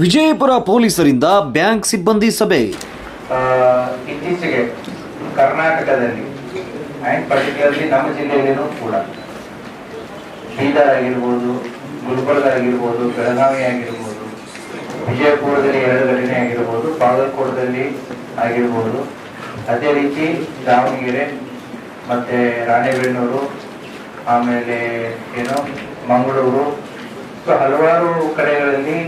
ವಿಜಯಪುರ ಪೊಲೀಸರಿಂದ ಬ್ಯಾಂಕ್ ಸಿಬ್ಬಂದಿ ಸಭೆ. ಇತ್ತೀಚೆಗೆ ಕರ್ನಾಟಕದಲ್ಲಿ ಪರ್ಟಿಕ್ಯುಲರ್ಲಿ ನಮ್ಮ ಜಿಲ್ಲೆಯಲ್ಲಿನೂ ಕೂಡ ಬೀದರ್ ಆಗಿರ್ಬೋದು ಗುಲ್ಬರ್ಗ ಆಗಿರ್ಬೋದು ಬೆಳಗಾವಿ ಆಗಿರ್ಬೋದು ವಿಜಯಪುರದಲ್ಲಿ ಎರಡು ಘಟನೆ ಆಗಿರ್ಬೋದು, ಬಾಗಲಕೋಟದಲ್ಲಿ ಆಗಿರ್ಬೋದು. ಅದೇ ರೀತಿ ದಾವಣಗೆರೆ ಮತ್ತೆ ರಾಣೆಬೆನ್ನೂರು, ಆಮೇಲೆ ಏನು ಮಂಗಳೂರು. ಸೊ ಹಲವಾರು ಕಡೆಗಳಲ್ಲಿ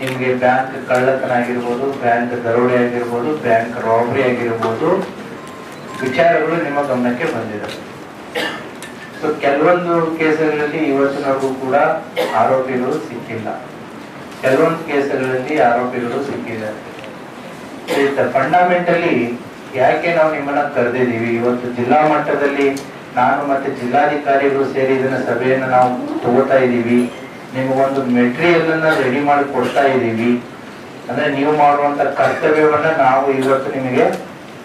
ನಿಮಗೆ ಬ್ಯಾಂಕ್ ಕಳ್ಳತನ ಆಗಿರ್ಬೋದು, ಬ್ಯಾಂಕ್ ದರೋಡೆ ಆಗಿರ್ಬೋದು, ಬ್ಯಾಂಕ್ ರಾಬರಿ ಆಗಿರ್ಬೋದು, ವಿಚಾರಗಳು ನಿಮ್ಮ ಗಮನಕ್ಕೆ ಬಂದಿದೆ. ಸೊ ಕೆಲವೊಂದು ಕೇಸುಗಳಲ್ಲಿ ಇವತ್ತಿನವರೆಗೂ ಕೂಡ ಆರೋಪಿಗಳು ಸಿಕ್ಕಿಲ್ಲ. ಕೆಲವೊಂದು ಕೇಸುಗಳಲ್ಲಿ ಆರೋಪಿಗಳು ಸಿಕ್ಕಿದ್ದಾರೆ ಫಂಡಮೆಂಟಲಿ ಯಾಕೆ ನಾವು ನಿಮ್ಮನ್ನ ಕರೆದಿದ್ದೀವಿ? ಇವತ್ತು ಜಿಲ್ಲಾ ಮಟ್ಟದಲ್ಲಿ ನಾನು ಮತ್ತೆ ಜಿಲ್ಲಾಧಿಕಾರಿಗಳು ಸೇರಿ ಇದನ್ನ ಸಭೆಯನ್ನ ನಾವು ತಗೋತಾ ಇದ್ದೀವಿ. ನಿಮಗೊಂದು ಮೆಟೀರಿಯಲ್ ಅನ್ನ ರೆಡಿ ಮಾಡಿ ಕೊಡ್ತಾ ಇದ್ದೀವಿ ಅಂದ್ರೆ ನೀವು ಮಾಡುವಂತ ಕರ್ತವ್ಯವನ್ನ ನಾವು ಇವತ್ತು ನಿಮಗೆ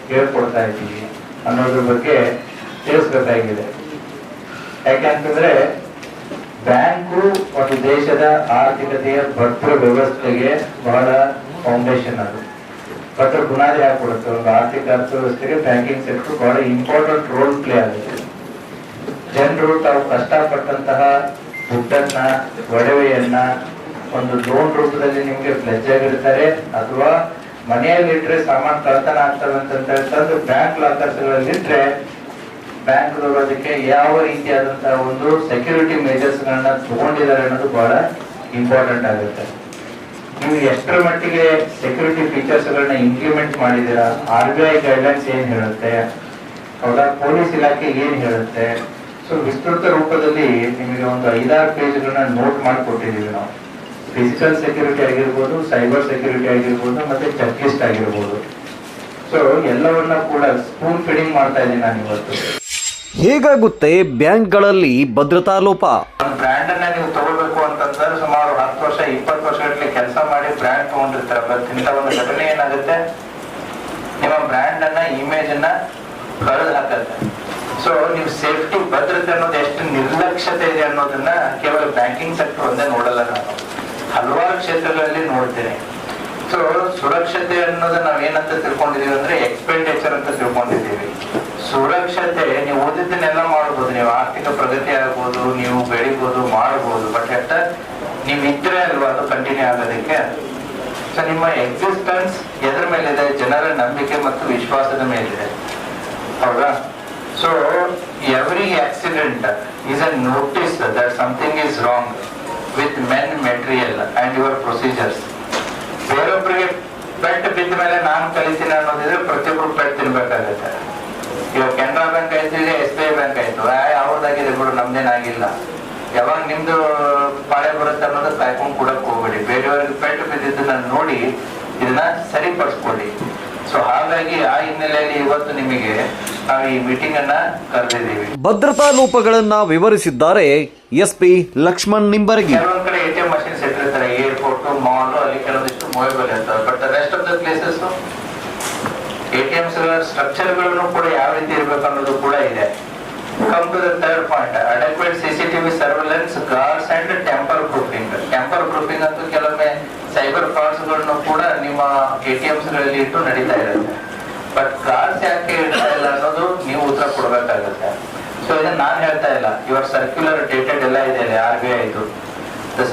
ಹೇಳ್ಕೊಡ್ತಾ ಇದ್ದೀವಿ ಅನ್ನೋದ್ರ ಬಗ್ಗೆ ತಿಳಿಸ್ಬೇಕಾಗಿದೆ. ಯಾಕೆಂತಂದ್ರೆ ಬ್ಯಾಂಕು ಒಂದು ದೇಶದ ಆರ್ಥಿಕತೆಯ ಭದ್ರ ವ್ಯವಸ್ಥೆಗೆ ಬಹಳ ಫೌಂಡೇಶನ್ ಅದು. ಭದ್ರ ಬುನಾದಿ ಹಾಕೊಡುತ್ತೆ ಒಂದು ಆರ್ಥಿಕ ಅರ್ಥವ್ಯವಸ್ಥೆಗೆ ಬ್ಯಾಂಕಿಂಗ್ ಸೆಕ್ಟರ್ ಬಹಳ ಇಂಪಾರ್ಟೆಂಟ್ ರೋಲ್ ಪ್ಲೇ ಆಗುತ್ತೆ. ಜನರು ತಾವು ಕಷ್ಟಪಟ್ಟಂತಹ ದುಡ್ಡನ್ನ ಒಡವೆಯನ್ನ ಒಂದು ಲೋನ್ ರೂಪದಲ್ಲಿ ನಿಮ್ಗೆ ಫ್ಲೆಜ್ ಆಗಿರ್ತಾರೆ ಅಥವಾ ಮನೆಯಲ್ಲಿಟ್ರೆ ಸಾಮಾನು ಕಳ್ತನ ಆಗ್ತವೆ ಅಂತ ಹೇಳ್ತಂದು ಬ್ಯಾಂಕ್ ಲಾಕರ್ಸ್ಗಳಲ್ಲಿ ಇಟ್ರೆ ಬ್ಯಾಂಕ್ ಅದಕ್ಕೆ ಯಾವ ರೀತಿಯಾದಂತಹ ಒಂದು ಸೆಕ್ಯೂರಿಟಿ ಗಳನ್ನ ತಗೊಂಡಿದ್ದಾರೆ ಅನ್ನೋದು ಬಹಳ ಇಂಪಾರ್ಟೆಂಟ್ ಆಗುತ್ತೆ. ನೀವು ಎಷ್ಟರ ಮಟ್ಟಿಗೆ ಸೆಕ್ಯೂರಿಟಿ ಫೀಚರ್ಸ್ ಗಳನ್ನ ಇಂಪ್ಲಿಮೆಂಟ್ ಮಾಡಿದ್ದೀರಾ? ಆರ್ ಬಿ ಐ ಗೈಡ್ಲೈನ್ಸ್ ಏನ್ ಹೇಳುತ್ತೆ? ಹೌದಾ? ಪೊಲೀಸ್ ಇಲಾಖೆ ಏನ್ ಹೇಳುತ್ತೆ? ಸೊ ವಿಸ್ತೃತ ರೂಪದಲ್ಲಿ ನಿಮಗೆ ಒಂದು ಐದಾರು ಪೇಜ್ಗಳನ್ನ ನೋಟ್ ಮಾಡಿ ಕೊಟ್ಟಿದ್ದೀವಿ ನಾವು. ಫಿಸಿಕಲ್ ಸೆಕ್ಯೂರಿಟಿ ಆಗಿರ್ಬೋದು ಸೈಬರ್ ಸೆಕ್ಯೂರಿಟಿ ಆಗಿರ್ಬೋದು ಮತ್ತೆ ಚೆಕ್ ಲಿಸ್ಟ್ ಆಗಿರ್ಬೋದು. ಸೊ ಎಲ್ಲವನ್ನ ಕೂಡ ಸ್ಪೂನ್ ಫೀಡಿಂಗ್ ಮಾಡ್ತಾ ಇದ್ದೀನಿ ನಾನು ಇವತ್ತು. ಹೇಗಾಗುತ್ತೆ ಬ್ಯಾಂಕ್ಗಳಲ್ಲಿ ಭದ್ರತಾ ಲೋಪ? ಒಂದು ಬ್ರ್ಯಾಂಡ್ ಅನ್ನ ನೀವು ತಗೋಬೇಕು ಅಂತಂದ್ರೆ ಸುಮಾರು ಹತ್ತು ವರ್ಷ ಇಪ್ಪತ್ತು ವರ್ಷ ಗಟ್ಟಲೆ ಕೆಲಸ ಮಾಡಿ ಬ್ರ್ಯಾಂಡ್ ತಗೊಂಡಿರ್ತಾರೆ. ಬಟ್ ಇಂಥ ಒಂದು ಘಟನೆ ಏನಾಗುತ್ತೆ? ನಿಮ್ಮ ಬ್ರ್ಯಾಂಡ್ ಅನ್ನ ಇಮೇಜ್ ಅನ್ನ ಕಳೆದು ಹಾಕತ್ತೆ. ಸೊ ನೀವು ಸೇಫ್ಟಿ ಭದ್ರತೆ ಅನ್ನೋದು ಎಷ್ಟು ನಿರ್ಲಕ್ಷ್ಯತೆ ಇದೆ ಅನ್ನೋದನ್ನ ಕೇವಲ ಬ್ಯಾಂಕಿಂಗ್ ಸೆಕ್ಟರ್ ಒಂದೇ ನೋಡಲ್ಲ ನಾನು ಹಲವಾರು ಕ್ಷೇತ್ರಗಳಲ್ಲಿ ನೋಡ್ತೇನೆ. ಸೊ ಸುರಕ್ಷತೆ ಅನ್ನೋದು ನಾವೇನಂತ ತಿಳ್ಕೊಂಡಿದೀವಿ ಅಂದ್ರೆ ಎಕ್ಸ್ಪೆಂಡಿಚರ್ ಅಂತ ತಿಳ್ಕೊಂಡಿದ್ದೀವಿ. ಸುರಕ್ಷತೆ, ನೀವು ಓದಿದ್ದನ್ನೆಲ್ಲ ಮಾಡ್ಬೋದು. ನೀವು ಆರ್ಥಿಕ ಪ್ರಗತಿ ಆಗ್ಬೋದು, ನೀವು ಬೆಳಿಬೋದು, ಮಾಡ್ಬೋದು. ಬಟ್ ಎಟ್ಟ ನಿಮ್ ಇದ್ರೆ ಅಲ್ವಾ ಅದು ಕಂಟಿನ್ಯೂ ಆಗೋದಕ್ಕೆ? ಸೊ ನಿಮ್ಮ ಎಕ್ಸಿಸ್ಟೆನ್ಸ್ ಎದ್ರ ಮೇಲಿದೆ, ಜನರ ನಂಬಿಕೆ ಮತ್ತು ವಿಶ್ವಾಸದ ಮೇಲಿದೆ. ಹೌದಾ? So every accident is a notice that something is wrong with men material and your procedures ಬೇರೊಬ್ಬರಿಗೆ ಪೆಟ್ಟು ಬಿದ್ದ ಮೇಲೆ ನಾನು ಕಲಿತೀನಿ ಅನ್ನೋದಿದ್ರೆ ಪ್ರತಿಯೊಬ್ಬರು ಪೆಟ್ಟು ತಿನ್ಬೇಕಾಗತ್ತೆ. ಇವಾಗ ಕೆನರಾ ಬ್ಯಾಂಕ್ ಆಯ್ತು, ಈಗ ಎಸ್ ಬಿ ಐ ಬ್ಯಾಂಕ್ ಆಯ್ತು. ಅವ್ರದ್ದಾಗಿದೆ ಬಿಡು ನಮ್ದೇನಾಗಿಲ್ಲ ಯಾವಾಗ ನಿಮ್ದು ಪಾಳೆ ಬರುತ್ತೆ ಅನ್ನೋದು ಕಾಯ್ಕೊಂಡು ಕೊಡಕ್ ಹೋಗ್ಬೇಡಿ. ಬೇರೆಯವ್ರಿಗೆ ಪೆಟ್ಟು ಬಿದ್ದಿದ್ದನ್ನ ನೋಡಿ, ಇದನ್ನ ಸರಿಪಡಿಸ್ಕೊಳ್ಳಿ. ಸೊ ಹಾಗಾಗಿ ಆ ಹಿನ್ನೆಲೆಯಲ್ಲಿ ಇವತ್ತು ನಿಮಗೆ ನಾವು ಈ ಮೀಟಿಂಗ್ ಅನ್ನ ಕರೆದಿದ್ದೀವಿ. ಭದ್ರತಾ ಲೋಪಗಳನ್ನ ವಿವರಿಸಿದ್ದಾರೆ ಎಸ್ಪಿ ಲಕ್ಷ್ಮಣ್ ನಿಂಬರಗಿ. ಕೆಲವೊಂದ್ ಕಡೆ A T M airport mall ಅಲ್ಲಿ ಕೆಲವೊಂದಿಷ್ಟು ಮೊಬೈಲ್ ಅಂತ but rest of the places A T Ms ಸ್ಟ್ರಕ್ಚರ್ಗಳನ್ನು ಕೂಡ ಯಾವ ರೀತಿ ಇರಬೇಕು ಅನ್ನೋದು ಕೂಡ ಇದೆ. Come to the third point adequate CCTV surveillance guards and tamper proofing tamper proofing ಅಂತೂ ಕೆಲವೊಮ್ಮೆ ಸೈಬರ್ ಫ್ರಾಡ್ಸ್ಗಳನ್ನು ಕೂಡ ನಿಮ್ಮ ಎಟಿಎಂಸ್ಗಳಲ್ಲಿ ಇಟ್ಟು ನಡೀತಾ ಇರುತ್ತೆ. ಬಟ್ ಕಾರ್ಡ್ಸ್ ಯಾಕೆ ಇಡ್ತಾ ಇಲ್ಲ ಅನ್ನೋದು ನೀವು ಉತ್ತರ ಕೊಡ್ಬೇಕಾಗುತ್ತೆ. ಸೊ ಇದನ್ನ ನಾನ್ ಹೇಳ್ತಾ ಇಲ್ಲ. ಇವರ್ ಸರ್ಕ್ಯುಲರ್ ಡೇಟೆಡ್ ಎಲ್ಲ ಇದೆ R B I the.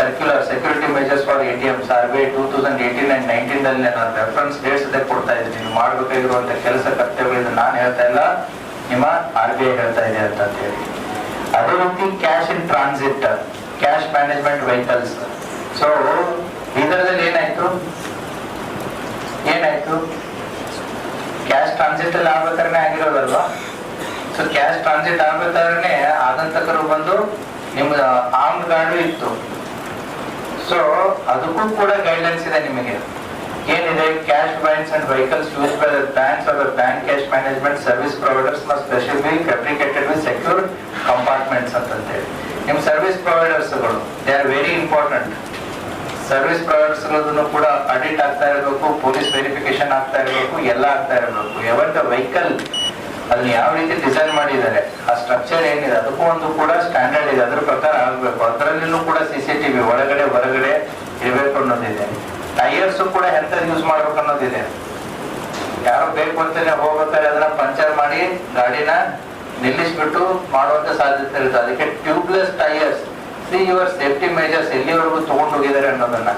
Circular security measures for A T R B I two thousand eighteen and nineteen ಅಲ್ಲಿ ನಾನು ರೆಫರೆನ್ಸ್ ಡೇಟ್ಸ್ ಅದೇ ಕೊಡ್ತಾ ಇದ್ದೀನಿ. ನೀವು ಮಾಡಬೇಕಾಗಿರುವಂತ ಕೆಲಸ ಕರ್ತವ್ಯಗಳಿಂದ ನಾನು ಹೇಳ್ತಾ ಇಲ್ಲ. ನಿಮ್ಮ ಆರ್ ಬಿ ಐ ಹೇಳ್ತಾ ಇದೆ ಅಂತ ಹೇಳಿ ಅದೇ ರೀತಿ cash in transit cash management vehicles so ಇದರಲ್ಲಿ ಏನಾಯ್ತು? ಏನಾಯ್ತು? ಕ್ಯಾಶ್ ಟ್ರಾನ್ಸಿಟ್ ಅಲ್ಲಿ ಆಗ್ಬೇಕಾದ್ರೆ ಆಗಿರೋದಲ್ವಾ? ಸೊ ಕ್ಯಾಶ್ ಟ್ರಾನ್ಸಿಟ್ ಆಗ್ಬೇಕಾದ್ರೆ ಆಗಂತಕರು ಬಂದು ನಿಮ್ಮ ಆರ್ಮ್ ಗಾರ್ಡು ಇತ್ತು. ಸೊ ಅದಕ್ಕೂ ಕೂಡ ಗೈಡ್ಲೈನ್ಸ್ ಇದೆ ನಿಮಗೆ. ಏನಿದೆ? Cash banks and vehicles use by banks or bank cash management service providers must specially fabricated with secure compartments ಅಂತಂತೇಳಿ. ನಿಮ್ಮ service ಪ್ರೊವೈಡರ್ಸ್ಗಳು they are very important service providers ಕೂಡ ಆಡಿಟ್ ಆಗ್ತಾ ಇರಬೇಕು, ಪೊಲೀಸ್ ವೆರಿಫಿಕೇಶನ್ ಆಗ್ತಾ ಇರಬೇಕು, ಎಲ್ಲ ಆಗ್ತಾ ಇರಬೇಕು. ದ ವೆಹಿಕಲ್ ಅದನ್ನ ಯಾವ ರೀತಿ ಡಿಸೈನ್ ಮಾಡಿದ್ದಾರೆ, ಆ ಸ್ಟ್ರಕ್ಚರ್ ಏನಿದೆ, ಅದಕ್ಕೂ ಒಂದು ಕೂಡ ಸ್ಟ್ಯಾಂಡರ್ಡ್ ಇದೆ, ಅದ್ರ ಪ್ರಕಾರ ಆಗಬೇಕು. ಅದರಲ್ಲಿನೂ ಕೂಡ ಸಿ ಸಿ ಟಿವಿ ಒಳಗಡೆ, ಹೊರಗಡೆ ಇರಬೇಕು ಅನ್ನೋದಿದೆ. ಟೈರ್ಸ್ ಕೂಡ ಎಂತ ಯೂಸ್ ಮಾಡ್ಬೇಕು ಅನ್ನೋದಿದೆ. ಯಾರು ಬೇಕು ಅಂತಾನೆ ಹೋಗ್ಬೇಕಾದ್ರೆ ಅದನ್ನ ಪಂಚರ್ ಮಾಡಿ ಗಾಡಿನ ನಿಲ್ಲಿಸ್ಬಿಟ್ಟು ಮಾಡುವಂತ ಸಾಧ್ಯತೆ ಇರುತ್ತೆ. ಅದಕ್ಕೆ tubeless tyres see your safety measures ಎಲ್ಲಿವರೆಗೂ ತಗೊಂಡು ಹೋಗಿದ್ದಾರೆ ಅನ್ನೋದನ್ನ.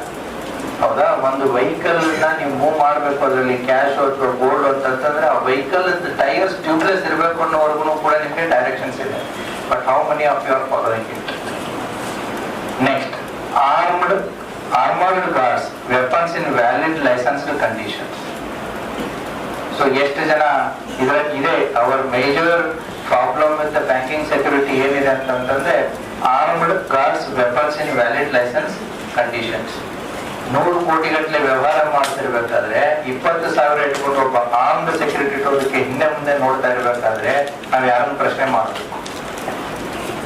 ಹೌದಾ? ಒಂದು ವೆಹಿಕಲ್ನ ನೀವು ಮೂವ್ ಮಾಡ್ಬೇಕು, ಅದರಲ್ಲಿ ಕ್ಯಾಶ್ ಅಥವಾ ಗೋಲ್ಡ್ ಅಂತಂದ್ರೆ ಆ ವೆಹಿಕಲ್ ಟೈರ್ಸ್ ಟ್ಯೂಬ್ಲೆಸ್ ಇರಬೇಕು ಅನ್ನೋವರೆಗೂ ಕೂಡ ನಿಮಗೆ ಡೈರೆಕ್ಷನ್ಸ್ ಇದೆ. But how many of your following next armed armoured cars weapons in valid licence conditions so ಎಷ್ಟು ಜನ ಇದ್ರ ಇದೆ our major problem with banking security ಏನಿದೆ ಅಂತಂತಂದ್ರೆ armed cars weapons in valid licence conditions ನೂರು ಕೋಟಿ ಗಟ್ಟಲೆ ವ್ಯವಹಾರ ಮಾಡ್ತಿರ್ಬೇಕಾದ್ರೆ, ಇಪ್ಪತ್ತು ಸಾವಿರ ಇಟ್ಕೊಂಡು ಒಬ್ಬ ಆರ್ಮ್ಡ್ ಸೆಕ್ಯೂರಿಟಿ ಇಟ್ಟೋದಕ್ಕೆ ಹಿಂದೆ ಮುಂದೆ ನೋಡ್ತಾ ಇರ್ಬೇಕಾದ್ರೆ ನಾವು ಯಾರನ್ನ ಪ್ರಶ್ನೆ ಮಾಡಬೇಕು?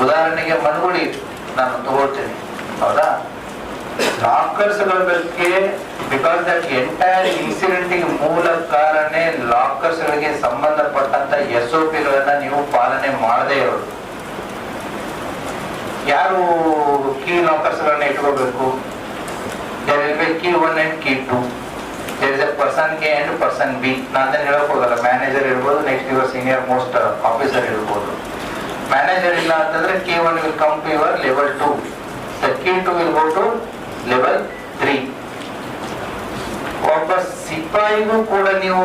ಉದಾಹರಣೆಗೆ ಮನುಗುಳಿ ನಾನು ತಗೊಳ್ತೇನೆ, ಹೌದಾ? ಲಾಕರ್ಸ್ಗಳ ಬಗ್ಗೆ ಬಿಕಾಸ್ ದಟ್ ಎಂಟೈರ್ ಇನ್ಸಿಡೆಂಟ್ಗೆ ಮೂಲ ಕಾರಣ ಲಾಕರ್ಸ್ಗಳಿಗೆ ಸಂಬಂಧಪಟ್ಟಂತ ಎಸ್ ಒ ಗಳನ್ನ ನೀವು ಪಾಲನೆ ಮಾಡದೇ ಇರೋದು. ಯಾರು ಕೀ ಲಾಕರ್ಸ್ ಗಳನ್ನ ಇಟ್ಕೋಬೇಕು? Key one and key two there is person K and person B ನಾನು ಹೇಳಕ್ ಹೋಗಲ್ಲ. ಮ್ಯಾನೇಜರ್ ಇರ್ಬೋದು next your senior most officer ಇರ್ಬೋದು. ಮ್ಯಾನೇಜರ್ ಇಲ್ಲ ಅಂತಂದ್ರೆ K one will come to your level two the key two will go to level three ಒಬ್ಬ ಸಿಪಾಯಿಗೂ ಕೂಡ ನೀವು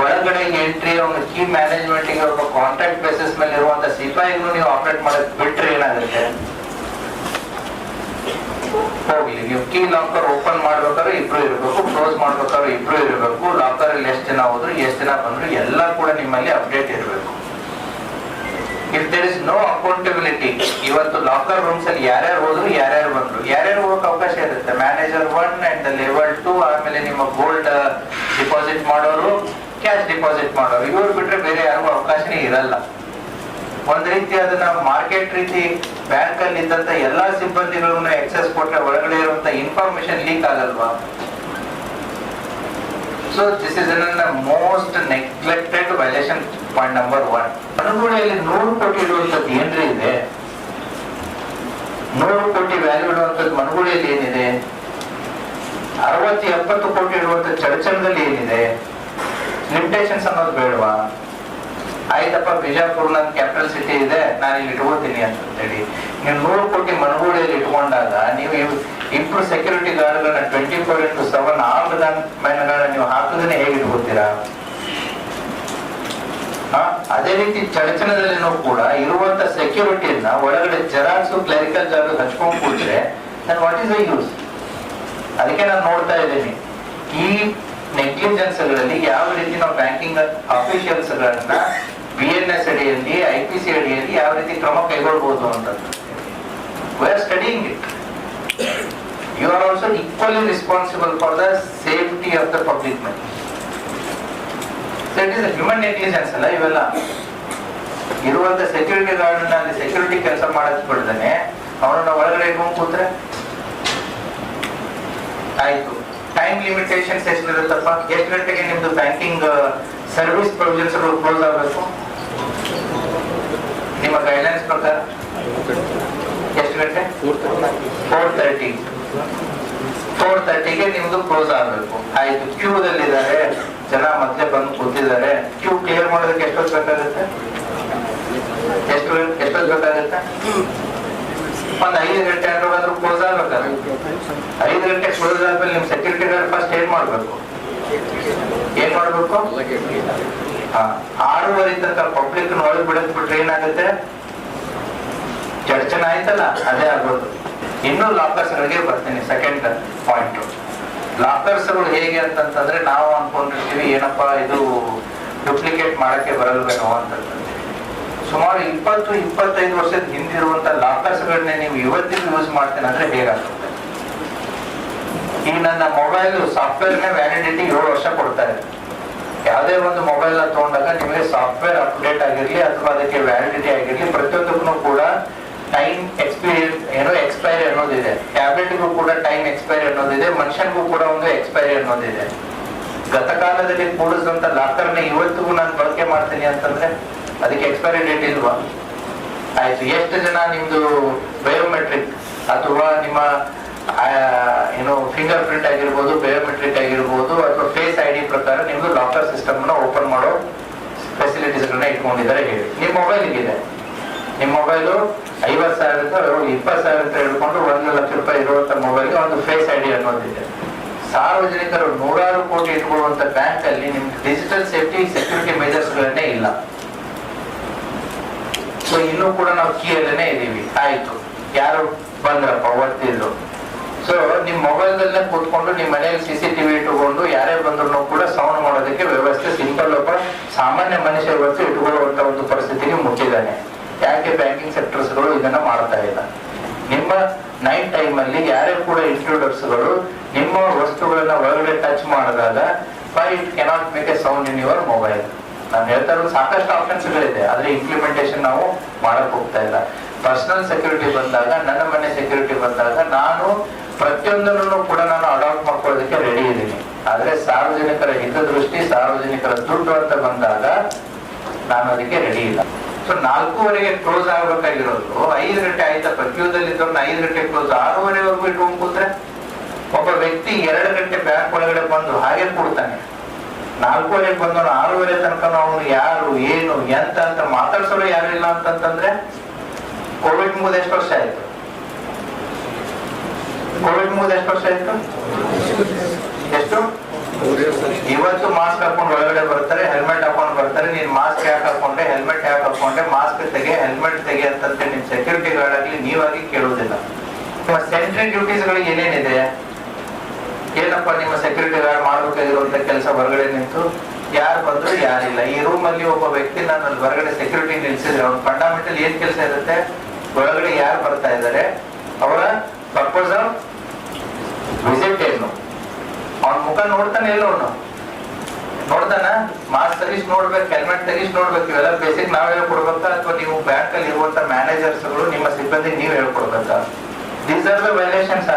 ಒಳಗಡೆ ಎಂಟ್ರಿ ಅವನ ಕೀ ಮ್ಯಾನೇಜ್ಮೆಂಟ್ ಒಬ್ಬ ಕಾಂಟ್ರಾಕ್ಟ್ ಬೇಸಿಸ್ ಮೇಲೆ ಇರುವಂತ ಸಿಪಾಯಿಗೂ ನೀವು ಆಪರೇಟ್ ಮಾಡಕ್ ಬಿಟ್ರೆ ಏನಾಗುತ್ತೆ? ಹೋಗ್ಲಿ ನೀವು ಕೀ ಲಾಕರ್ ಓಪನ್ ಮಾಡ್ಬೇಕಾದ್ರೆ ಇಬ್ರು ಇರಬೇಕು ಕ್ಲೋಸ್ ಮಾಡ್ಬೇಕಾದ್ರೆ ಇಬ್ರು ಇರಬೇಕು ಲಾಕರ್ ಅಲ್ಲಿ ಎಷ್ಟು ಜನ ಹೋದ್ರು, ಎಷ್ಟು ಜನ ಬಂದ್ರು, ಎಲ್ಲ ಕೂಡ ನಿಮ್ಮಲ್ಲಿ ಅಪ್ಡೇಟ್ ಇರಬೇಕು. If there is no accountability ಇವತ್ತು ಲಾಕರ್ ರೂಮ್ಸ್ ಅಲ್ಲಿ ಯಾರ್ಯಾರು ಹೋದ್ರು, ಯಾರ್ಯಾರು ಬಂದ್ರು. ಯಾರ್ಯಾರು ಹೋಗಕ್ ಅವಕಾಶ ಇರುತ್ತೆ? Manager one and level two ಆಮೇಲೆ ನಿಮ್ಮ ಗೋಲ್ಡ್ ಡಿಪಾಸಿಟ್ ಮಾಡೋರು ಕ್ಯಾಶ್ ಡಿಪಾಸಿಟ್ ಮಾಡೋರು. ಇವ್ರು ಬಿಟ್ರೆ ಬೇರೆ ಯಾರಿಗೂ ಅವಕಾಶನೇ ಇರಲ್ಲ. ಒಂದ್ ರೀತಿ ಅದನ್ನ ಮಾರ್ಕೆಟ್ ರೀತಿ ಬ್ಯಾಂಕ್ ಅಲ್ಲಿ ಇದ್ದಂತ ಎಲ್ಲಾ ಸಿಬ್ಬಂದಿಗಳನ್ನ ಎಕ್ಸೆಸ್ ಕೊಟ್ರೆ ಒಳಗಡೆ ಇರುವಂತ ಇನ್ಫಾರ್ಮೇಶನ್ ಲೀಕ್ ಆಗಲ್ವಾ? So this is an most neglected violation point number one ಅನುಗುಣೆಯಲ್ಲಿ ನೂರು ಕೋಟಿ ಇರುವಂತದ್ದು ಏನ್ರಿ ಇದೆ? ನೂರು ಕೋಟಿ ವ್ಯಾಲ್ಯೂ ಇರುವಂತದ್ದು ಮನುಗುಳಿಯಲ್ಲಿ ಏನಿದೆ? ಅರವತ್ತು, ಎಪ್ಪತ್ತು ಕೋಟಿ ಇರುವಂತ ಚಡಚಣದಲ್ಲಿ ಏನಿದೆ? ಲಿಮಿಟೇಷನ್ಸ್ ಅನ್ನೋದು ಬೇಡವಾ? ಆಯ್ತಪ್ಪ ಬಿಜಾಪುರ್ ನನ್ನ ಕ್ಯಾಪಿಟಲ್ ಸಿಟಿ ಇದೆ ನಾನು ಇಲ್ಲಿ ಇಟ್ಕೋತೀನಿ ಅಂತ ಹೇಳಿ. ನೀವು ನೂರು ಕೋಟಿ ಮನಗೂಡಿಯಲ್ಲಿ ಇಟ್ಕೊಂಡಾಗ ನೀವು ಇಬ್ರು security ಗಾರ್ಡ್ಗಳನ್ನ twenty four into seven armed ಮ್ಯಾನ್ಗಳನ್ನ ನೀವು ಹಾಕಿದ್ರೆ ಹೇಗೆ ಇಟ್ಕೋತೀರಾ? ಅದೇ ರೀತಿ ಚಡಚಣದಲ್ಲಿನೂ ಕೂಡ ಇರುವಂತ ಸೆಕ್ಯೂರಿಟಿಯನ್ನ ಒಳಗಡೆ ಜೆರಾಕ್ಸ್ ಕ್ಲರಿಕಲ್ ಜಾಗ ಹಚ್ಕೊಂಡ್ ಕೂತ್ರೆ ದನ್ ವಾಟ್ ಇಸ್ ಯೂಸ್ ಅದಕ್ಕೆ ನಾನು ನೋಡ್ತಾ ಇದ್ದೀನಿ. ಈ ನೆಗ್ಲಿಜೆನ್ಸ್ಗಳಲ್ಲಿ ಯಾವ ರೀತಿ ನಾವು ಬ್ಯಾಂಕಿಂಗ್ ಅಫಿಷಿಯಲ್ಸ್ ಗಳನ್ನ ಬಿ ಎನ್ ಎಸ್ ಅಡಿಯಲ್ಲಿ ಐ ಪಿ ಸಿ ಅಡಿಯಲ್ಲಿ ಯಾವ ರೀತಿ ಕ್ರಮ ಕೈಗೊಳ್ಬಹುದು ಅಂತ we are studying you are also equally responsible for the safety of the public money that is human negligence ಅಲ್ಲ, ಇವೆಲ್ಲ. ಇರುವಂತ ಸೆಕ್ಯೂರಿಟಿ ಗಾರ್ಡ್ ಅಲ್ಲಿ ಸೆಕ್ಯೂರಿಟಿ ಕೆಲಸ ಮಾಡಕ್ ಬಿಡ್ದೇನೆ ಅವನನ್ನ ಒಳಗಡೆ ಇಟ್ಕೊಂಡ್ ಕೂತ್ರೆ, ಆಯ್ತು. ಟೈಮ್ ಲಿಮಿಟೇಷನ್ಸ್ ಎಷ್ಟಿರುತ್ತಪ್ಪ ಎಷ್ಟು ಗಂಟೆಗೆ ನಿಮ್ದು ಬ್ಯಾಂಕಿಂಗ್ ಸರ್ವಿಸ್ ಪ್ರೊವಿಷನ್ಸ್ ಕ್ಲೋಸ್ ಆಗಬೇಕು? ನಿಮ್ಮ ಗೈಡ್ಲೈನ್ಸ್ ಪ್ರಕಾರ? ಎಷ್ಟು ಗಂಟೆ? ಫೋರ್ ತರ್ಟಿ ಫೋರ್ ತರ್ಟಿಗೆ ನಿಮ್ದು ಕ್ಲೋಸ್ ಆಗಬೇಕು. ಆಯ್ತು ಕ್ಯೂ ದಲ್ಲಿದ್ದಾರೆ. ಜನ ಮೊದಲೇ ಬಂದು ಕೂತಿದ್ದಾರೆ. ಕ್ಯೂ ಕ್ಲಿಯರ್ ಮಾಡೋದಕ್ಕೆ ಎಷ್ಟೊತ್ತು ಬೇಕಾಗುತ್ತೆ? ಎಷ್ಟು ಎಷ್ಟೊತ್ತು ಬೇಕಾಗುತ್ತೆ? ಒಂದ್ ಐದು ಗಂಟೆ ಆದ್ರೂ ಕ್ಲೋಸ್ ಆಗ್ಬೇಕಲ್ಲ ಐದು ಗಂಟೆ ಕ್ಲೋಸ್ ಆದ್ಮೇಲೆ ನಿಮ್ ಸೆಕ್ಯೂರಿಟಿ ಗಾರ್ಡ್ ಫಸ್ಟ್ ಏನ್ ಮಾಡ್ಬೇಕು? ಏನ್ ಮಾಡ್ಬೇಕು? ಆರೂವರೆ ತನಕ ಪಬ್ಲಿಕ್ ಒಳಗೆ ಬಿಡಕ್ ಬಿಟ್ರೆ ಏನಾಗುತ್ತೆ ಚರ್ಚನ ಆಯ್ತಲ್ಲ, ಅದೇ ಆಗೋದು. ಇನ್ನು ಲಾಕರ್ಸ್ ಗಳಿಗೆ ಬರ್ತೀನಿ ಸೆಕೆಂಡ್ ಪಾಯಿಂಟ್ ಲಾಕರ್ಸ್ಗಳು ಹೇಗೆ ಅಂತಂತಂದ್ರೆ ನಾವು ಅನ್ಕೊಂಡಿರ್ತೀವಿ, ಏನಪ್ಪಾ ಇದು ಡೂಪ್ಲಿಕೇಟ್ ಮಾಡಕ್ಕೆ ಬರಲ್ವೇನೋ ಅಂತಂದ್ರೆ. ಸುಮಾರು ಇಪ್ಪತ್ತು, ಇಪ್ಪತ್ತೈದು ವರ್ಷದ ಹಿಂದಿರುವಂತ ಲಾಕರ್ಸ್ ಗಳನ್ನೇ ನೀವು ಇವತ್ತಿನ ಯೂಸ್ ಮಾಡ್ತೇನೆ ಅಂದ್ರೆ ಹೇಗಾಗ್ತದೆ ಈ ನನ್ನ ಮೊಬೈಲ್ ಸಾಫ್ಟ್ವೇರ್ ವ್ಯಾಲಿಡಿಟಿ ಏಳು ವರ್ಷ ಕೊಡ್ತಾರೆ ಯಾವುದೇ ಒಂದು ಮೊಬೈಲ್ ತಗೊಂಡಾಗ ನಿಮಗೆ ಸಾಫ್ಟ್ವೇರ್ ಅಪ್ಡೇಟ್ ಆಗಿರ್ಲಿ ಅಥವಾ ಅದಕ್ಕೆ ವ್ಯಾಲಿಡಿಟಿ ಆಗಿರ್ಲಿ ಪ್ರತಿಯೊಂದಕ್ಕೂ ಕೂಡ ಟೈಮ್ ಎಕ್ಸ್ಪೀರಿಯನ್ಸ್ ಏನೋ ಎಕ್ಸ್ಪೈರಿ ಅನ್ನೋದಿದೆ ಟ್ಯಾಬ್ಲೆಟ್ಗೂ ಕೂಡ ಟೈಮ್ ಎಕ್ಸ್ಪೈರಿ ಅನ್ನೋದಿದೆ ಮನುಷ್ಯನಿಗೂ ಕೂಡ ಒಂದು ಎಕ್ಸ್ಪೈರಿ ಅನ್ನೋದಿದೆ ಗತಕಾಲದಲ್ಲಿ ಕೂಡಿಸಿದಂತ ಲಾಕರ್ನ ಇವತ್ತಿಗೂ ನಾನು ಬಳಕೆ ಮಾಡ್ತೀನಿ ಅಂತಂದ್ರೆ ಅದಕ್ಕೆ ಎಕ್ಸ್ಪೈರಿ ಡೇಟ್ ಇಲ್ವಾ? ಆಯ್ತು, ಎಷ್ಟು ಜನ ನಿಮ್ದು ಬಯೋಮೆಟ್ರಿಕ್ ಅಥವಾ ನಿಮ್ಮ ಏನು ಫಿಂಗರ್ ಪ್ರಿಂಟ್ ಆಗಿರ್ಬೋದು ಬಯೋಮೆಟ್ರಿಕ್ ಆಗಿರ್ಬೋದು ಅಥವಾ ಫೇಸ್ ಐ ಡಿ ಪ್ರಕಾರ ನಿಮ್ದು ಲಾಕರ್ ಸಿಸ್ಟಮ್ನ ಓಪನ್ ಮಾಡೋ ಫೆಸಿಲಿಟೀಸ್ ಗಳನ್ನ ಇಟ್ಕೊಂಡಿದ್ದಾರೆ ಹೇಳಿ. ನಿಮ್ಮ ಮೊಬೈಲ್ ಇದೆ ನಿಮ್ಮ ಮೊಬೈಲು ಐವತ್ತು ಸಾವಿರದಿಂದ ಇಪ್ಪತ್ತು ಸಾವಿರ ಅಂತ ಹೇಳ್ಕೊಂಡು ಒಂದು ಲಕ್ಷ ರೂಪಾಯಿ ಇರುವಂತ ಮೊಬೈಲ್ ಒಂದು ಫೇಸ್ ಐ ಡಿ ಅನ್ನೋದಿದೆ. ಸಾರ್ವಜನಿಕರು ನೂರಾರು ಕೋಟಿ ಇಟ್ಕೊಳ್ಳುವಂತ ಬ್ಯಾಂಕ್ ಅಲ್ಲಿ ನಿಮ್ಗೆ ಡಿಜಿಟಲ್ ಸೇಫ್ಟಿ ಸೆಕ್ಯೂರಿಟಿ ಮೆಜರ್ಸ್ ಗಳನ್ನೇ ಇಲ್ಲ. ಸೊ ಇನ್ನೂ ಕೂಡ ನಾವು ಕೀಯಲ್ಲೇನೆ ಇದೀವಿ ಆಯ್ತು. ಯಾರು ಬಂದ್ರಪ್ಪ ಒತ್ತಿದ್ರು ಸೊ ನಿಮ್ ಮೊಬೈಲ್ದಲ್ಲೇ ಕೂತ್ಕೊಂಡು, ನಿಮ್ ಮನೆಯಲ್ಲಿ ಸಿ ಸಿ ಟಿವಿ ಇಟ್ಟುಕೊಂಡು, ಯಾರೇ ಬಂದ್ರು ಕೂಡ ಸೌಂಡ್ ಮಾಡೋದಕ್ಕೆ ವ್ಯವಸ್ಥೆ ಸಿಂಪಲ್ ಒಬ್ಬ ಸಾಮಾನ್ಯ ಮನುಷ್ಯ ಇವತ್ತು ಇಟ್ಕೊಳ್ಳುವಂತ ಒಂದು ಪರಿಸ್ಥಿತಿಗೆ ಮುಟ್ಟಿದ್ದಾನೆ ಯಾಕೆ ಬ್ಯಾಂಕಿಂಗ್ ಸೆಕ್ಟರ್ಸ್ಗಳು ಇದನ್ನ ಮಾಡ್ತಾ ಇಲ್ಲ? ನಿಮ್ಮ ನೈಟ್ ಟೈಮ್ ಅಲ್ಲಿ ಯಾರೇ ಕೂಡ ಇನ್ಸ್ಟಿಟ್ಯೂಟರ್ಸ್ಗಳು ನಿಮ್ಮ ವಸ್ತುಗಳನ್ನ ಒಳಗಡೆ ಟಚ್ ಮಾಡಿದಾಗ by it cannot make a sound in your mobile ನಾನು ಹೇಳ್ತಾ ಇರೋದು ಸಾಕಷ್ಟು ಆಪ್ಷನ್ಸ್ ಗಳಿದೆ. ಆದ್ರೆ ಇಂಪ್ಲಿಮೆಂಟೇಷನ್ ನಾವು ಮಾಡಕ್ ಹೋಗ್ತಾ ಇಲ್ಲ. ಪರ್ಸನಲ್ ಸೆಕ್ಯೂರಿಟಿ ಬಂದಾಗ, ನನ್ನ ಮನೆ ಸೆಕ್ಯೂರಿಟಿ ಬಂದಾಗ ನಾನು ಪ್ರತಿಯೊಂದನ್ನು ಕೂಡ ನಾನು ಅಡಾಪ್ಟ್ ಮಾಡ್ಕೊಳ್ಳೋದಕ್ಕೆ ರೆಡಿ ಇದ್ದೀನಿ. ಆದ್ರೆ ಸಾರ್ವಜನಿಕರ ಹಿತದೃಷ್ಟಿ, ಸಾರ್ವಜನಿಕರ ದುಡ್ಡು ಅಂತ ಬಂದಾಗ ನಾನು ಅದಕ್ಕೆ ರೆಡಿ ಇಲ್ಲ. ಸೊ ನಾಲ್ಕೂವರೆಗೆ ಕ್ಲೋಸ್ ಆಗ್ಬೇಕಾಗಿರೋದು. ಐದು ಗಂಟೆ ಆಯ್ತಾ? ಪ್ರತಿಯೊಂದಲ್ಲಿ ಇದ್ದವ್ರನ್ನ ಐದು ಗಂಟೆ ಕ್ಲೋಸ್ ಆರೂವರೆವರೆಗೂ ಇಟ್ಕೊಂಡು ಕೂತ್ರೆ, ಒಬ್ಬ ವ್ಯಕ್ತಿ ಎರಡು ಗಂಟೆ ಬ್ಯಾಂಕ್ ಒಳಗಡೆ ಬಂದು ಹಾಗೆ ಕೊಡ್ತಾನೆ. ನಾಲ್ಕೂವರೆಗೆ ಬಂದವನು, ಆರೂವರೆ ತನಕ ಅವನು ಯಾರು, ಏನು ಎಂತ ಅಂತ ಮಾತಾಡ್ಸೋರು ಯಾರು ಇಲ್ಲ ಅಂತಂತಂದ್ರೆ ಕೋವಿಡ್ ಮುಗಿದ ಎಷ್ಟು ವರ್ಷ ಆಯ್ತು? ಕೋವಿಡ್ ಮುಗಿದ ಎಷ್ಟು ವರ್ಷ ಆಯ್ತು? ಎಷ್ಟು? ಇವತ್ತು ಮಾಸ್ಕ್ ಹಾಕೊಂಡು ಒಳಗಡೆ ಬರ್ತಾರೆ, ಹೆಲ್ಮೆಟ್ ಹಾಕೊಂಡು ಬರ್ತಾರೆ, ನೀನ್ ಮಾಸ್ಕ್ ಯಾಕೆ ಹಾಕೊಂಡೆ, ಹೆಲ್ಮೆಟ್ ಯಾಕೆ ಹಾಕೊಂಡೆ, ಮಾಸ್ಕ್ ತೆಗೆ, ಹೆಲ್ಮೆಟ್ ತೆಗೆ ಅಂತಂದ್ರೆ ನಿಮ್ ಸೆಕ್ಯೂರಿಟಿ ಗಾರ್ಡ್ ಆಗ್ಲಿ ನೀವಾಗಿ ಕೇಳುವುದಿಲ್ಲ ನಿಮ್ಮ ಸೆಂಟ್ರಿ ಡ್ಯೂಟೀಸ್ ಗಳಿಗೆ ಏನೇನಿದೆ? ಏನಪ್ಪ ನಿಮ್ಮ ಸೆಕ್ಯೂರಿಟಿ ಗಾರ್ಡ್ ಮಾಡ್ಬೇಕಾಗಿರುವಂತ ಕೆಲಸ ಹೊರಗಡೆ ನಿಂತು? ಯಾರು ಬಂದ್ರು ಯಾರಿಲ್ಲ. ಈ ರೂಮ್ ಅಲ್ಲಿ ಒಬ್ಬ ವ್ಯಕ್ತಿ ನಾನು ಅಲ್ಲಿ ಹೊರಗಡೆ ಸೆಕ್ಯೂರಿಟಿ ನಿಲ್ಸಿದ್ರೆ ಅವ್ನ ಫಂಡಾಮೆಂಟಲ್ ಏನ್ ಕೆಲಸ ಇರುತ್ತೆ? ಒಳಗಡೆ ಯಾರು ಬರ್ತಾ ಇದಾರೆ? ಅವರ ಪರ್ಪಸ್ ವಿಸಿಟ್ ಏನು? ಅವನ ಮುಖ ನೋಡ್ತಾನೆ ಇಲ್ಲ ಅವನು. ನೋಡ್ತಾನ? ಮಾಸ್ಕ್ ತೆಗಿಸ್ ನೋಡ್ಬೇಕು ಹೆಲ್ಮೆಟ್ ತೆಗಿಸ್ ನೋಡ್ಬೇಕು, ಇವೆಲ್ಲ ಬೇಸಿಕ್ ನಾವ್ ಹೇಳ್ಕೊಡ್ಬೇಕಾ? ಅಥವಾ ನೀವು ಬ್ಯಾಂಕ್ ಅಲ್ಲಿ ಇರುವಂತ ಮ್ಯಾನೇಜರ್ಸ್ಗಳು, ನಿಮ್ಮ ಸಿಬ್ಬಂದಿ ನೀವು ಹೇಳ್ಕೊಡ್ಬೇಕಾ? ದ ವೈಲೇಷನ್ಸ್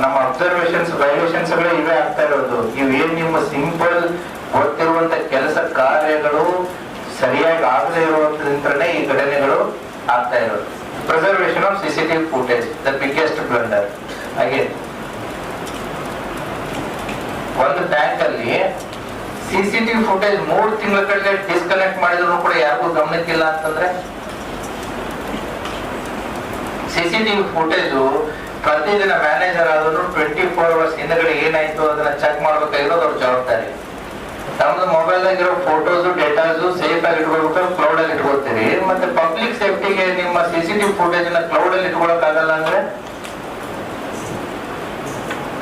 ನಮ್ಮ ಅಬ್ಸರ್ವೇಷನ್ಸ್ ವೈಲೇಷನ್ಸ್ ಇವೇ ಆಗ್ತಾ ಇರೋದು ನೀವು ಏನ್ ನಿಮ್ಮ ಸಿಂಪಲ್ ಗೊತ್ತಿರುವಂತ ಕೆಲಸ ಕಾರ್ಯಗಳು ಸರಿಯಾಗಿ ಆಗದೆ ಇರುವಂತದಿಂದನೇ ಈ ಘಟನೆಗಳು ಆಗ್ತಾ ಇರೋದು. Preservation of CCTV footage the biggest blunder ಹಾಗೆ ಒಂದು ಬ್ಯಾಂಕ್ ಅಲ್ಲಿ ಸಿಸಿಟಿವಿ ಫುಟೇಜ್ ಮೂರು ತಿಂಗಳ ಕಡೆ ಡಿಸ್ಕನೆಕ್ಟ್ ಮಾಡಿದ್ರು ಕೂಡ ಯಾರಿಗೂ ಗಮನಕ್ಕಿಲ್ಲ ಅಂತಂದ್ರೆ ಸಿಸಿಟಿವಿ ಫುಟೇಜು ಪ್ರತಿದಿನ ಮ್ಯಾನೇಜರ್ ಆದರೂ ಟ್ವೆಂಟಿ ಫೋರ್ ಅವರ್ಸ್ ಹಿಂದಗಡೆ ಏನಾಯ್ತು ಅದನ್ನ ಚೆಕ್ ಮಾಡ್ಬೇಕಾಗಿರೋದು ಅವ್ರ ಜವಾಬ್ದಾರಿ. ನಮ್ದು ಮೊಬೈಲ್ ಆಗಿರೋ ಫೋಟೋಸ್ ಡೇಟಾಸ್ ಸೇಫ್ ಆಗಿ ಇಟ್ಕೊಳ್ಬೇಕು ಕ್ಲೌಡ್ ಅಲ್ಲಿ ಇಟ್ಕೊಳ್ತೀರಿ. ಮತ್ತೆ ಪಬ್ಲಿಕ್ ಸೇಫ್ಟಿಗೆ ನಿಮ್ಮ ಸಿಸಿಟಿವಿ ಫುಟೇಜ್ನ ಕ್ಲೌಡ್ ಅಲ್ಲಿ ಇಟ್ಕೊಳಕ್ ಆಗಲ್ಲ ಅಂದ್ರೆ?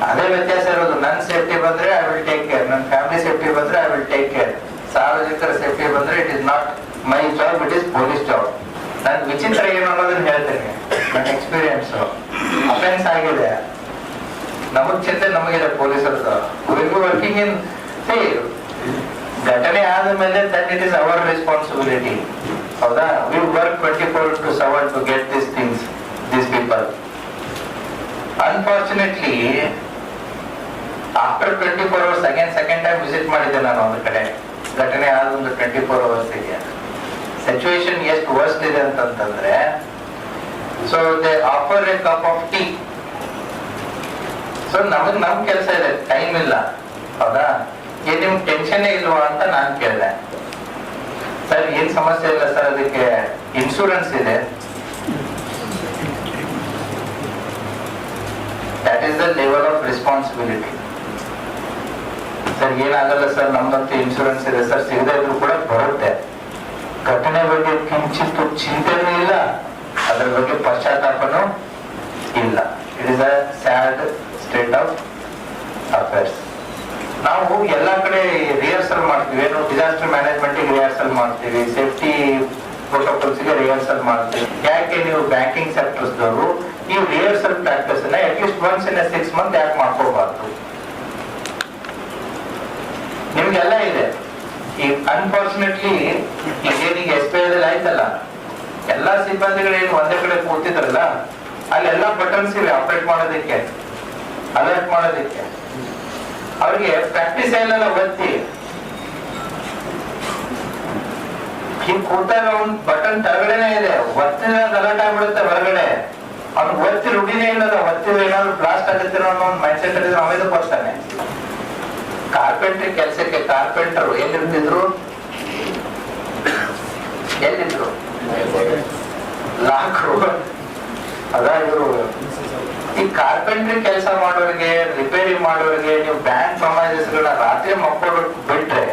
ಅದೇ ವ್ಯತ್ಯಾಸ ಇರೋದು. ನನ್ ಸೇಫ್ಟಿ ಬಂದ್ರೆ ಐ ವಿಲ್ ಟೇಕ್ ಕೇರ್ ನನ್ ಫ್ಯಾಮಿಲಿ ಸೇಫ್ಟಿ ಬಂದ್ರೆ ಐ ವಿಲ್ ಟೇಕ್ ಕೇರ್ ಸಾರ್ವಜನಿಕರ ಸೇಫ್ಟಿ ಬಂದ್ರೆ it is not my job it is police job ನನ್ ವಿಚಿತ್ರ ಏನು ಅನ್ನೋದನ್ನ ಹೇಳ್ತೇನೆ. ನನ್ನ ಎಕ್ಸ್ಪೀರಿಯನ್ಸ್ ಅಫೆನ್ಸ್ ಆಗಿದೆ. ನಮಗ್ ಚಿಂತೆ ನಮಗಿದೆ ಬಿ ವರ್ಕಿಂಗ್ ಇನ್ ಘಟನೆ ಆದ ಮೇಲೆ that it is our responsibility ಹೌದಾ we work twenty four to seven to get this things this people unfortunately after twenty four hours again second time visit ಮಾಡಿದ್ದೆ ನಾನು ಒಂದು ಕಡೆ. ಘಟನೆ ಆದ ಒಂದು ಟ್ವೆಂಟಿ ಫೋರ್ ಅವರ್ಸ್ ಇದೆ. ಸಿಚುವೇಶನ್ ಎಷ್ಟು ವರ್ಸ್ಟ್ ಇದೆ ಅಂತಂದ್ರೆ so they offer a cup of tea so ನಮಗ್ ನಮ್ ಕೆಲಸ ಇದೆ ಟೈಮ್ ಇಲ್ಲ. ಹೌದಾ? ಏನ್ ನಿಮ್ ಟೆನ್ಷನ್ ಇಲ್ವಾ ಅಂತ ನಾನ್ ಕೇಳಿದೆ. ಸರ್, ಏನ್ ಸಮಸ್ಯೆ ಇಲ್ಲ ಸರ್ ಅದಕ್ಕೆ? ಇನ್ಶೂರೆನ್ಸ್ ಇದೆ. That is the level of responsibility sir, ಏನಾಗಲ್ಲ ಸರ್ ನಮ್ದಂತೂ ಇನ್ಶೂರೆನ್ಸ್ ಇದೆ. ಸರ್, ಸಿಗದೆ ಇದ್ರು ಕೂಡ ಬರುತ್ತೆ. ಘಟನೆ ಬಗ್ಗೆ ಕಿಂಚಿತ್ತು ಚಿಂತನೆ ಇಲ್ಲ. ಅದರ ಬಗ್ಗೆ ಪಶ್ಚಾತ್ತಾಪನೂ ಇಲ್ಲ. It is a sad state of affairs ನಾವು ಎಲ್ಲಾ ಕಡೆ ರಿಹರ್ಸಲ್ ಮಾಡ್ತೀವಿ. ಏನು ಡಿಸಾಸ್ಟರ್ ಮ್ಯಾನೇಜ್ಮೆಂಟ್ ರಿಹರ್ಸಲ್ ಮಾಡ್ತೀವಿ. ಸೇಫ್ಟಿ ಪ್ರೋಟೋಕಾಲ್ಸ್ಗೆ ರಿಹರ್ಸಲ್ ಮಾಡ್ತೀವಿ. ಯಾಕೆ ನೀವು ಬ್ಯಾಂಕಿಂಗ್ ಸೆಕ್ಟರ್ಸ್ ದವರು? ಈ rehearsal ಪ್ರಾಕ್ಟೀಸ್ನ at least once in six month ಯಾಕೆ ಮಾಡ್ಕೋಬಾರ್ದು? ನಿಮ್ಗೆಲ್ಲ ಇದೆ. ಈ ಅನ್ಫಾರ್ಚುನೇಟ್ಲಿ ಏನೀಗ ಎಸ್ ಪಿ ಐದಲ್ಲಿ ಆಯ್ತಲ್ಲ, ಎಲ್ಲಾ ಸಿಬ್ಬಂದಿಗಳು ಏನು ಒಂದೇ ಕಡೆ ಕೂತಿದ್ರಲ್ಲ ಅಲ್ಲೆಲ್ಲ ಬಟನ್ಸ್ ಇವೆ ಆಪರೇಟ್ ಮಾಡೋದಕ್ಕೆ ಅಲರ್ಟ್ ಮಾಡೋದಕ್ಕೆ. ಅವ್ರಿಗೆ ಪ್ರಾಕ್ಟೀಸ್ ಏನೆಲ್ಲ ಒತ್ತಿ ಹಿಂಗ್ ಕೂತಾಗ ಒಂದ್ ಬಟನ್ ಕೆಳಗಡೆನೆ ಇದೆ, ಒತ್ತಿದ್ರೆ ಅಲರ್ಟ್ ಆಗ್ಬಿಡುತ್ತೆ ಹೊರಗಡೆ. ಅವ್ನು ಒತ್ತಿ ರೂಢಿನೇ ಇಲ್ಲದ, ಒತ್ತಿದ್ರೆ ಏನಾದ್ರು ಬ್ಲಾಸ್ಟ್ ಆಗುತ್ತೆ ಅನ್ನೋ ಒಂದು ಮೈಂಡ್ ಸೆಟ್ ಇದ್ರೆ ಅವೇದ ಬರ್ತಾನೆ ಕಾರ್ಪೆಂಟ್ರಿ ಕೆಲಸಕ್ಕೆ ಕಾರ್ಪೆಂಟರ್ ಎಲ್ಲಿರ್ತಿದ್ರು ಎಲ್ಲಿದ್ರು ಲಾಕ್ರು ಅದ ಇವರು ಈ ಕಾರ್ಪೆಂಟ್ರಿ ಕೆಲಸ ಮಾಡೋರಿಗೆ ರಿಪೇರಿ ಮಾಡೋರಿಗೆ ನೀವು ಬ್ಯಾಂಕ್ ಸಮಾಜಗಳ ರಾತ್ರಿ ಮಕ್ಕಳು ಬಿಟ್ರೆ,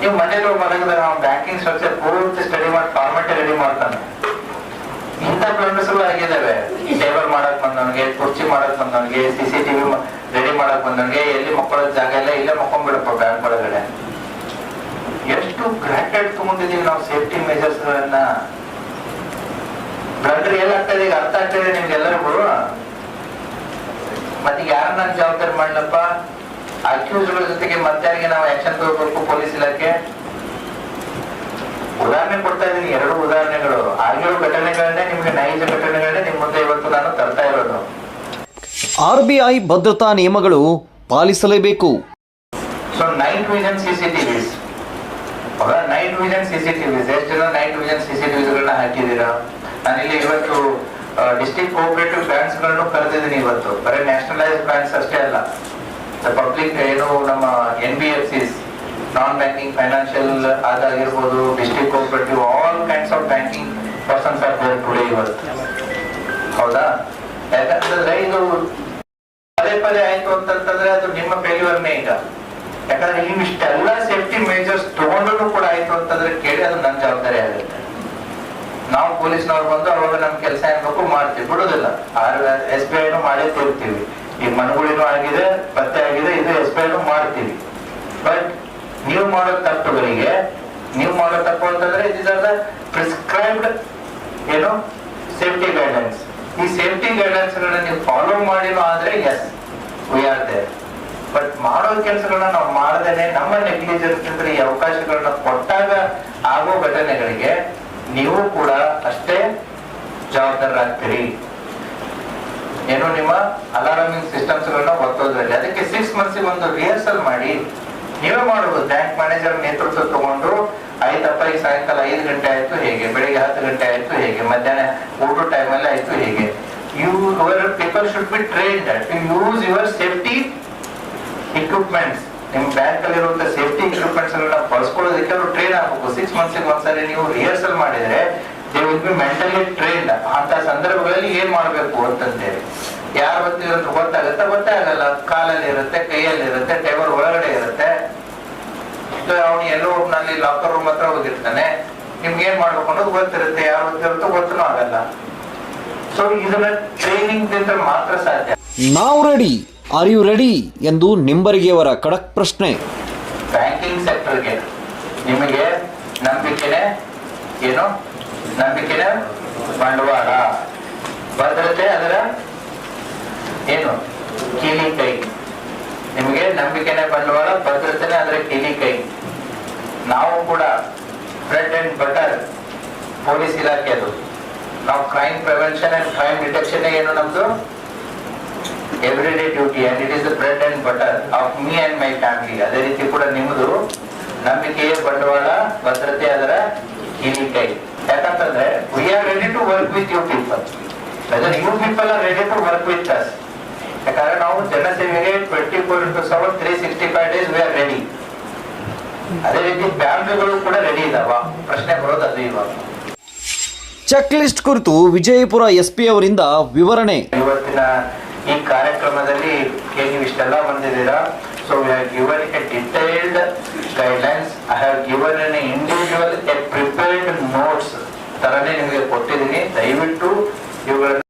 ನೀವು ಮನೇಲಿ ಮಲಗಿದ್ರೆ ನಾವು ಬ್ಯಾಂಕಿಂಗ್ ಸ್ಟ್ರಕ್ಚರ್ ಪೂರ್ತಿ ಸ್ಟಡಿ ಮಾಡಿ ಫಾರ್ಮೆಟ್ ರೆಡಿ ಮಾಡ್ತಾನೆ. ಇಂಥ ಬ್ಲಂಡರ್ಸ್ ಆಗಿದ್ದಾವೆ ಟೇಬಲ್ ಮಾಡಕ್ ಬಂದವನಿಗೆ, ಕುರ್ಚಿ ಮಾಡಕ್ ಬಂದವನಿಗೆ ಸಿ ಸಿ ಟಿವಿ ರೆಡಿ ಮಾಡಕ್ ಬಂದವನಿಗೆ, ಎಲ್ಲಿ ಮಕ್ಕಳ ಜಾಗ ಇಲ್ಲ, ಇಲ್ಲೇ ಮಕ್ಕೊಂಡ್ಬಿಡಪ್ಪ ಬ್ಯಾಂಕ್ ಒಳಗಡೆ. ಎಷ್ಟು ಗ್ರಾಂಟೆಡ್ ತಗೊಂಡಿದೀವಿ ನಾವು ಸೇಫ್ಟಿ ಮೆಜರ್ಸ್ ಗಳನ್ನ. ಎಲ್ಲ ಎಲ್ಲಾಗ್ತದೆ ಈಗ ಅರ್ಥ ಆಗ್ತದೆ ನಿಮ್ಗೆಲ್ಲರಿಗೂ ಮತ್ತೆ ಯಾರು ನಾನು ಜವಾಬ್ದಾರಿ ಮಾಡ್ಲಪ್ಪ? ಅಕ್ಯೂಸ್ಗಳ ಜೊತೆಗೆ ಮತ್ತಾರಿಗೆ ನಾವು ಆಕ್ಷನ್ ತಗೋಬೇಕು, ಪೊಲೀಸ್ ಇಲಾಖೆ. ಉದಾಹರಣೆ ಕೊಡ್ತಾ ಇದೀನಿ ಎರಡು ಉದಾಹರಣೆಗಳು. ಆಗಿರೋ ಘಟನೆಗಳನ್ನೇ ನಿಮ್ಗೆ ನೈಜ ಘಟನೆಗಳನ್ನೇ ನಿಮ್ಮ ಮುಂದೆ ಇವತ್ತು ನಾನು ತರ್ತಾ ಇರೋದು. ಆರ್ ಬಿ ಐ ಭದ್ರತಾ ನಿಯಮಗಳು ಪಾಲಿಸಲೇಬೇಕು. So night vision CCTVs night vision CCTVs ಎಷ್ಟು ಜನ ನೈಟ್ ವಿಷನ್ ಸಿಸಿಟಿವಿಸ್ ಗಳನ್ನ ಹಾಕಿದೀರಾ ನಾನಿಲ್ಲಿ ಇವತ್ತು ಡಿಸ್ಟ್ರಿಕ್ಟ್ ಕೋಆಪರೇಟಿವ್ ಬ್ಯಾಂಕ್ಸ್ಗಳನ್ನು ಕರೆದಿದ್ದೀನಿ ಇವತ್ತು. ಬರೀ ನ್ಯಾಷನಲೈಸ್ ಬ್ಯಾಂಕ್ಸ್ ಅಷ್ಟೇ ಅಲ್ಲ. ಪಬ್ಲಿಕ್ ಏನು ನಮ್ಮ N B F Cs non banking financial ಅದಾಗಿರ್ಬೋದು district cooperative all kinds of banking persons are today ಇವತ್ತು. ಹೌದಾ? ಯಾಕಂತಂದ್ರೆ ಇದು ಪದೇ ಪದೇ ಆಯ್ತು ಅಂತಂತಂದ್ರೆ ಅದು ನಿಮ್ಮ ಫೇಲ್ಯೂರ್ನೇ ಈಗ. ಯಾಕಂದ್ರೆ ನೀವು ಇಷ್ಟೆಲ್ಲ ಸೇಫ್ಟಿ ಮೇಜರ್ಸ್ ತಗೊಂಡ್ರು ಕೂಡ ಆಯ್ತು ಅಂತಂದ್ರೆ ಕೇಳಿ ಅದು ನನ್ನ ಜವಾಬ್ದಾರಿ ಆಗುತ್ತೆ. ನಾವು ಪೊಲೀಸ್ನವ್ರು ಬಂದು ಅವಾಗ ನಮ್ ಕೆಲಸ ಏನ್ಬೇಕು ಮಾಡ್ತೀವಿ. ಬಿಡುದಿಲ್ಲ. ಎಸ್ ಬಿ ಐನು ಮಾಡೇ ತಿರ್ತೀವಿ. ಈ ಮನಗುಳಿನೂ ಆಗಿದೆ, ಪತ್ತೆ ಆಗಿದೆ, ಇದು ಎಸ್ ಬಿ ಐನು ಮಾಡ್ತೀವಿ. ಬಟ್ ನೀವು ಮಾಡೋ ತಪ್ಪುಗಳಿಗೆ, ನೀವು ಮಾಡೋ ತಪ್ಪು ಅಂತಂದ್ರೆ ಪ್ರಿಸ್ಕ್ರೈಬ್ಡ್ ಏನು ಸೇಫ್ಟಿ ಗೈಡೆನ್ಸ್ ಈ ಸೇಫ್ಟಿ ಗೈಡೆನ್ಸ್ ನೀವು ಫಾಲೋ ಮಾಡಿಲ್ಲ ಆದ್ರೆ yes we are there but ಮಾಡೋ ಕೆಲಸಗಳನ್ನ ನಾವು ಮಾಡದೇನೆ ನಮ್ಮ ನೆಗ್ಲಿಜೆನ್ಸ್ ಅಂದ್ರೆ ಈ ಅವಕಾಶಗಳನ್ನ ಕೊಟ್ಟಾಗ ಆಗೋ ಘಟನೆಗಳಿಗೆ ನೀವು ಕೂಡ ಅಷ್ಟೇ ಜವಾಬ್ದಾರರಾಗ್ತೀರಿ. ಏನೋ ನಿಮ್ಮ ಅಲಾರಾಮಿಂಗ್ ಸಿಸ್ಟಮ್ಸ್ ಗಳನ್ನ ಒತ್ತೋದ್ರಲ್ಲಿ. ಅದಕ್ಕೆ ಸಿಕ್ಸ್ ಮಂತ್ಸ್ ಒಂದು ರಿಹರ್ಸಲ್ ಮಾಡಿ. ನೀವೇ ಮಾಡಬಹುದು ಬ್ಯಾಂಕ್ ಮ್ಯಾನೇಜರ್ ನೇತೃತ್ವ ತಗೊಂಡ್ರು ಆಯ್ತಪ್ಪ ಈಗ ಸಾಯಂಕಾಲ ಐದು ಗಂಟೆ ಆಯ್ತು ಹೇಗೆ? ಬೆಳಿಗ್ಗೆ ಹತ್ತು ಗಂಟೆ ಆಯ್ತು ಹೇಗೆ? ಮಧ್ಯಾಹ್ನ ಊಟ ಟೈಮ್ ಅಲ್ಲಿ ಆಯ್ತು ಹೇಗೆ? You your people should be trained to use your safety equipments ನಿಮ್ ಬ್ಯಾಂಕ್ ಅಲ್ಲಿ ಇರುವಂತ ಸೇಫ್ಟಿ ಇಕ್ವಿಪ್ಮೆಂಟ್ಸ್ ಗಳನ್ನ ಬಳಸ್ಕೊಳ್ಳೋದಕ್ಕೆ ಅವರು ಟ್ರೈನ್ ಆಗಬೇಕು. ಸಿಕ್ಸ್ ಮಂತ್ಸ್ ಒಂದ್ಸರಿ ನೀವು ರಿಹರ್ಸಲ್ ಮಾಡಿದ್ರೆ they will be mentally trained ಅಂತ ಸಂದರ್ಭಗಳಲ್ಲಿ ಏನ್ ಮಾಡ್ಬೇಕು ಅಂತಂತೇಳಿ ಯಾರು ಅಂತ ಗೊತ್ತಾಗುತ್ತೆ ಗೊತ್ತೇ ಆಗಲ್ಲ ಕಾಲಲ್ಲಿ ಇರುತ್ತೆ ಕೈಯಲ್ಲಿ ಇರುತ್ತೆ. ಟೇಬಲ್ ಒಳಗಡೆ ಇರುತ್ತೆ ಅವನು ಎಲ್ಲೋ ಒಬ್ನಲ್ಲಿ ಲಾಕರ್ ರೂಮ್ ಹತ್ರ ಹೋಗಿರ್ತಾನೆ. ನಿಮ್ಗೆ ಏನ್ ಮಾಡ್ಬೇಕು ಅನ್ನೋದು ಗೊತ್ತಿರುತ್ತೆ. ಯಾರು ಗೊತ್ತಿರುತ್ತೋ ಗೊತ್ತೂ ಆಗಲ್ಲ. ಸೊ ಇದನ್ನ ಟ್ರೈನಿಂಗ್ ಮಾತ್ರ ಸಾಧ್ಯ. ನಾವು ರೆಡಿ ಆರ್ ಯು ರೆಡಿ ಎಂದು ನಿಂಬರಿಗೆಯವರ ಖಡಕ್ ಪ್ರಶ್ನೆ. ಬ್ಯಾಂಕಿಂಗ್ ಸೆಕ್ಟರ್ಗೆ ನಿಮಗೆ ನಂಬಿಕೆನೆ ಏನು? ನಂಬಿಕೆನೆ ಬಂಡವಾಳ. ಭದ್ರತೆ ಅದರ ಏನು? ಕೀಲಿ ಕೈ. ನಿಮಗೆ ನಂಬಿಕೆನೆ ಬಂಡವಾಳ ಭದ್ರತೆನೆ ಅಂದ್ರೆ ಕೀಲಿ ಕೈ. ನಾವು ಕೂಡ ಬ್ರೆಡ್ ಅಂಡ್ ಬಟರ್ ಪೊಲೀಸ್ ಇಲಾಖೆ ಅದು. ನಾವು crime prevention and crime detection ಏನು ನಮ್ದು? Every day duty and it is bread and butter of me and my family ಅದೇ ರೀತಿ ಕೂಡ ನಿಮ್ಮದು ನಂಬಿಕೆಯ ಬಂಡವಾಳ ಭದ್ರತೆ ಅದರ ಕೈ. ಯಾಕಂತಂದ್ರೆ we are ready to work with you people whether you people are ready to work with us ಯಾಕಂದ್ರೆ ನಾವು ಜನಸೇವೆಗೆ twenty four into seven three sixty five days we are ready ಅದೇ ರೀತಿ ಬ್ಯಾಂಕ್ಗಳು ಕೂಡ ರೆಡಿ ಇದಾವ. ಪ್ರಶ್ನೆ ಬರೋದು ಅದು ಇವಾಗ. ಚೆಕ್ ಲಿಸ್ಟ್ ಕುರಿತು ವಿಜಯಪುರ ಎಸ್ಪಿ ಅವರಿಂದ ವಿವರಣೆ. ಇವತ್ತಿನ ಈ ಕಾರ್ಯಕ್ರಮದಲ್ಲಿ ನೀವು ಇಷ್ಟೆಲ್ಲ ಬಂದಿದ್ದೀರಾ? So we have given a detailed guidelines I have given an individual a prepared notes ತರನೇ ನಿಮಗೆ ಕೊಟ್ಟಿದ್ದೀನಿ. ದಯವಿಟ್ಟು ಇವುಗಳನ್ನ